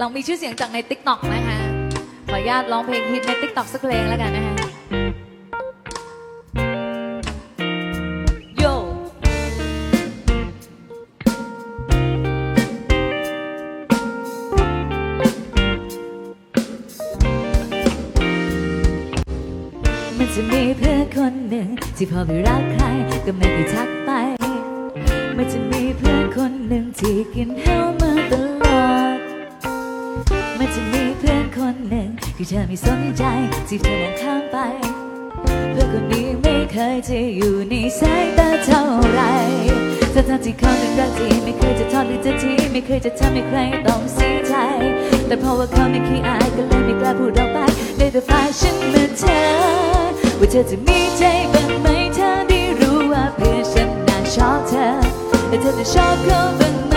ลองมีชื่อเสียงจากใน t ิ k t o k นะคะ ขออนุญาตร้องเพลงฮิตใน t ิ k t o k สักเพลงแล้วกันนะคะโยมันจะมีเพื่อนคนหนึ่งที่พอไปรักใครก็ไม่ได้ทักไป มันจะมีเพื่อนคนหนึ่งที่กินเฮามาตลอด หนึ่งที่เธอไม่สนใจที่เธอมองข้ามไปเพื่อนคนนี้ไม่เคยจะอยู่ในสายตาเท่าไหรทั้งทที่เขาเป็นรักที่ไม่เคยจะทอดหรือจะทิ้งไม่เคยจะทำให้ใครต้องเสียใจ แต่เพราะว่าเขาไม่ขี้อายก็เลยไม่กล้าพูดออกไปได้แต่ฝากฉันเมาเธอ ว่าเธอจะมีใจบ้างไหมเธอได้รู้ว่าเพื่อนฉันน่าชอบเธอและเธอจะชอบเขาบ้าง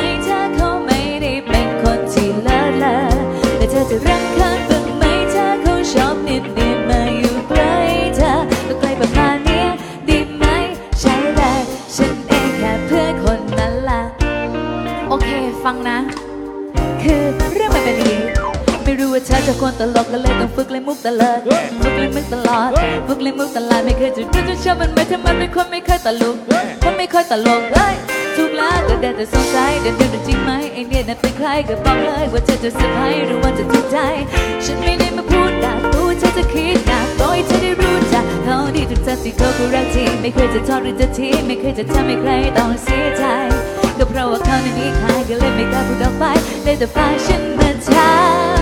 ฟังนะ คือเรื่องมันเป็นอย่างนี้ไม่รู้ว่าเธอจะควรตลกก็เลยต้องฝึกเล่นมุกตลอดฝึกเล่นมุกตลอดฝึกเล่นมุกตลอดไม่เคยจะรู้จะชอบมันไหมถ้ามันเป็นคนไม่เคยตลกคนไม่เคยตลกเอ้ยถูกแล้วแต่ได้แต่สงสัยเดินดูจริงไหมไอเนี่ยน่ะเป็นใครก็บอกเลยว่าเธอจะเซอร์ไพรส์หรือว่าจะถูกใจ ฉันไม่ได้มาพูดดักรู้เธอจะคิดหนักโดยเธอได้รู้จักเขาดีทุกสัดที่เขาคือรักจริงไม่เคยจะทอดหรือจะทิ้งไม่เคยจะทำให้ใครต้องเสียใจก็เพราะว่าเขานั้นมีใคร ก็เลยไม่กล้าพูดออกไปเลยแต่ฝากฉันมาถา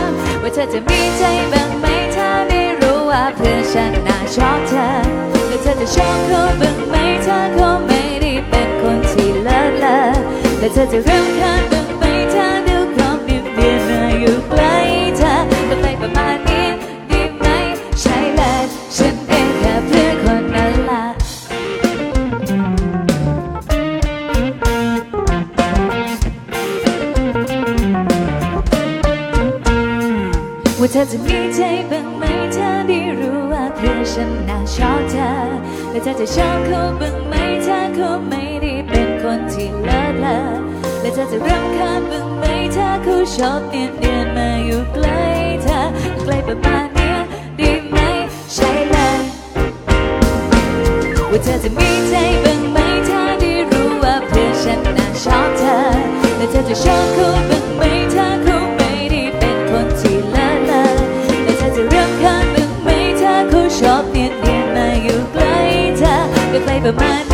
มว่าเธอจะมีใจบ้างไหมถ้าได้รู้ว่าเพื่อนฉันน่าชอบเธอและเธอจะชอบเขาบ้างไหมถ้าเขาไม่ได้เป็นคนที่เลิศเลอและเธอจะเริ่มคาญ ว่าเธอจะมีใจบ้างไหมถ้าได้รู้ว่าเพื่อฉันน่าชอบเธอและเธอจะชอบเขาบ้างไหมถ้าเขาไม่ได้เป็นคนที่เลิศเลอและเธอจะรำคาญบ้างไหมถ้าเขาชอบเนียนเนียนมาอยู่ใกล้เธอใกล้ประมาณเนี้ยดีไหมใช่เลยว่าเธอจะมี ก็ใก